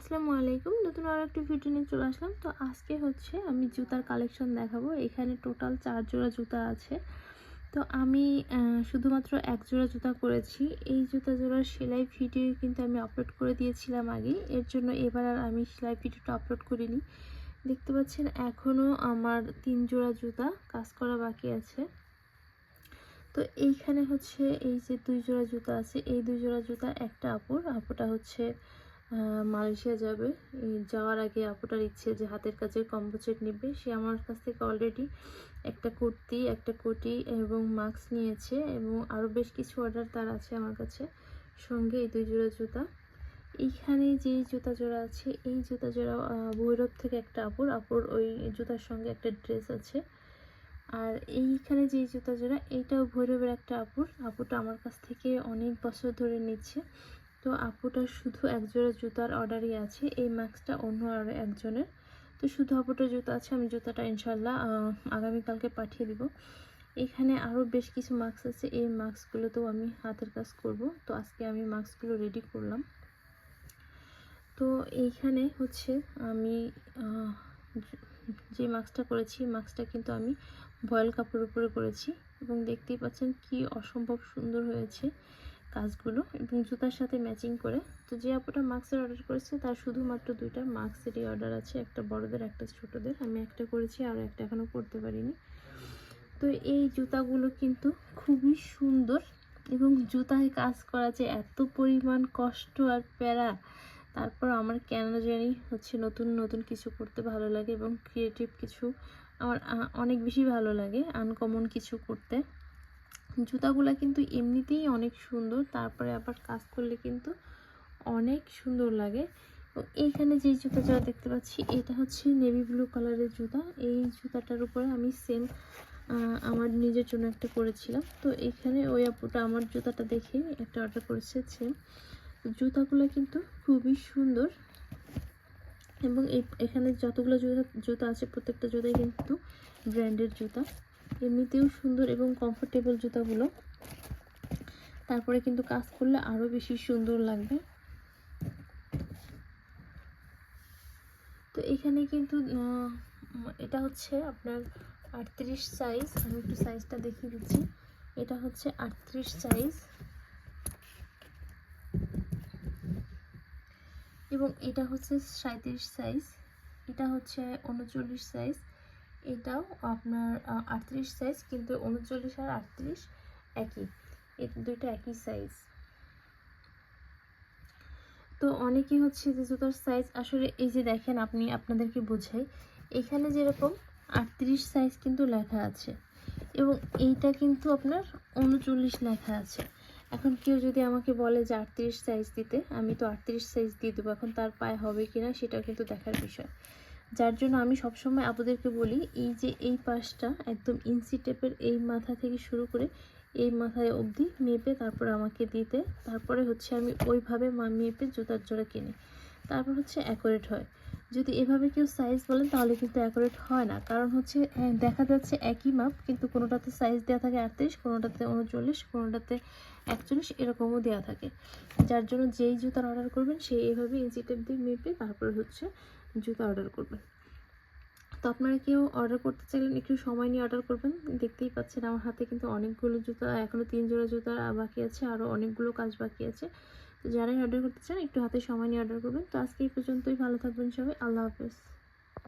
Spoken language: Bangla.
আসসালামু আলাইকুম। নতুন আরও একটি ভিডিও নিয়ে চলে আসলাম। তো আজকে হচ্ছে আমি জুতার কালেকশন দেখাবো। এখানে টোটাল চার জোড়া জুতা আছে। তো আমি শুধুমাত্র এক জোড়া জুতা করেছি। এই জুতা জোড়ার সেলাই ভিডিও কিন্তু আমি আপলোড করে দিয়েছিলাম আগে। এর জন্য এবার আর আমি সেলাই ভিডিওটা আপলোড করিনি। দেখতে পাচ্ছেন এখনও আমার তিন জোড়া জুতা কাজ করা বাকি আছে। তো এইখানে হচ্ছে এই যে দুই জোড়া জুতা আছে। এই দুই জোড়া জুতা একটা আপুর। আপুটা হচ্ছে মালয়েশিয়া যাবে। যাওয়ার আগে আপুটার ইচ্ছে যে হাতের কাছে কম্বো সেট নেবে। সে আমার কাছ থেকে অলরেডি একটা কুর্তি, একটা কোটি এবং মাস্ক নিয়েছে এবং আরও বেশ কিছু অর্ডার তার আছে আমার কাছে। সঙ্গে এই দুই জোড়া জুতা। এইখানে যে জুতা জোড়া আছে, এই জুতা জোড়া ভৈরব থেকে একটা আপুর। আপুর ওই জুতার সঙ্গে একটা ড্রেস আছে। আর এইখানে যে জুতা জোড়া, এইটাও ভৈরবের একটা আপুর। আপুটা আমার কাছ থেকে অনেক বছর ধরে নিচ্ছে। তো আপুটার শুধু এক জোড়া জুতার অর্ডারই আছে, এই মাস্কটা অন্য আরও একজনের। তো শুধু আপুটার জুতা আছে, আমি জুতাটা ইনশাল্লাহ আগামীকালকে পাঠিয়ে দিব। এখানে আরও বেশ কিছু মাস্ক আছে, এই মাস্কগুলোতেও আমি হাতের কাজ করব। তো আজকে আমি মাস্কগুলো রেডি করলাম। তো এইখানে হচ্ছে আমি যে মাস্কটা করেছি মাস্কটা কিন্তু আমি ভয়েল কাপড়ের উপরে করেছি। এবং দেখতেই পাচ্ছেন কি অসম্ভব সুন্দর হয়েছে। কাজগুলো এবং জুতার সাথে ম্যাচিং করে। তো যে আপুটা মাস্কের অর্ডার করেছে, তার শুধুমাত্র দুইটা মাস্কেরই অর্ডার আছে, একটা বড়দের, একটা ছোটদের। আমি একটা করেছি, আর একটা এখনও করতে পারিনি। তো এই জুতাগুলো কিন্তু খুবই সুন্দর এবং জুতায় কাজ করা যে এত পরিমাণ কষ্ট আর প্যারা, তারপর আমার কেন জানি হচ্ছে নতুন নতুন কিছু করতে ভালো লাগে এবং ক্রিয়েটিভ কিছু আমার অনেক বেশি ভালো লাগে আনকমন কিছু করতে। জুতাগুলো কিন্তু এমনিতেই অনেক সুন্দর, তারপরে আবার কাজ করলে কিন্তু অনেক সুন্দর লাগে। এইখানে যে জুতা যারা দেখতে পাচ্ছি, এটা হচ্ছে নেভি ব্লু কালারের জুতা। এই জুতাটার উপরে আমি সেম আমার নিজের জন্য একটা করেছিলাম। তো এখানে ওই আপুটা আমার জুতাটা দেখে একটা অর্ডার করেছে সেম জুতাগুলো কিন্তু খুবই সুন্দর। এবং এই, এখানে যতগুলো জুতা জুতা আছে, প্রত্যেকটা জুতাই কিন্তু ব্র্যান্ডের জুতা। এমনিতেও সুন্দর এবং কমফোর্টেবল জুতাগুলো। তারপরে কিন্তু কাজ করলে আরও বেশি সুন্দর লাগবে। তো এখানে কিন্তু এটা হচ্ছে আপনার আটত্রিশ সাইজ আমি একটু সাইজটা দেখিয়ে দিচ্ছি। এটা হচ্ছে আটত্রিশ সাইজ এবং এটা হচ্ছে সাঁত্রিশ সাইজ এটা হচ্ছে উনচল্লিশ সাইজ এটাও আপনার আটত্রিশ সাইজ কিন্তু উনচল্লিশ আর আটত্রিশ একই। দুইটা একই সাইজ তো অনেকেই হচ্ছে যে জুতার সাইজ আসলে এই যে দেখেন আপনি, আপনাদেরকে বোঝাই। এখানে যেরকম আটত্রিশ সাইজ কিন্তু লেখা আছে এবং এইটা কিন্তু আপনার উনচল্লিশ লেখা আছে। এখন কেউ যদি আমাকে বলে যে আটত্রিশ সাইজ দিতে, আমি তো আটত্রিশ সাইজ দিয়ে দেবো, এখন তার পায়ে হবে কি না সেটাও কিন্তু দেখার বিষয়। যার জন্য আমি সবসময় আপুদেরকে বলি এই যে এই পাশটা একদম ইঞ্চি টেপের এই মাথা থেকে শুরু করে এই মাথায় অবধি মেপে তারপর আমাকে দিতে। তারপরে হচ্ছে আমি ওইভাবে মেপে জুতার জোড়া কিনি। তারপর হচ্ছে অ্যাকোরেট হয়। যদি এভাবে কেউ সাইজ বলেন তাহলে কিন্তু অ্যাকোরেট হয় না। কারণ হচ্ছে হ্যাঁ, দেখা যাচ্ছে একই মাপ কিন্তু কোনোটাতে সাইজ দেওয়া থাকে আটত্রিশ কোনোটাতে উনচল্লিশ কোনোটাতে একচল্লিশ এরকমও দেওয়া থাকে। যার জন্য যেই জুতার অর্ডার করবেন সেই এইভাবে ইঞ্চি টেপ দিয়ে মেপে তারপরে হচ্ছে জুতা অর্ডার করবেন তো আপনারা কেউ অর্ডার করতে চাইলেন একটু সময় নিয়ে অর্ডার করবেন। দেখতেই পাচ্ছেন আমার হাতে কিন্তু অনেকগুলো জুতো এখনও তিন জোড়া জুতো বাকি আছে আরও অনেকগুলো কাজ বাকি আছে। তো যারাই অর্ডার করতে চান, একটু হাতে সময় নিয়ে অর্ডার করবেন। তো আজকে এই পর্যন্তই, ভালো থাকবেন সবাই, আল্লাহ হাফেজ।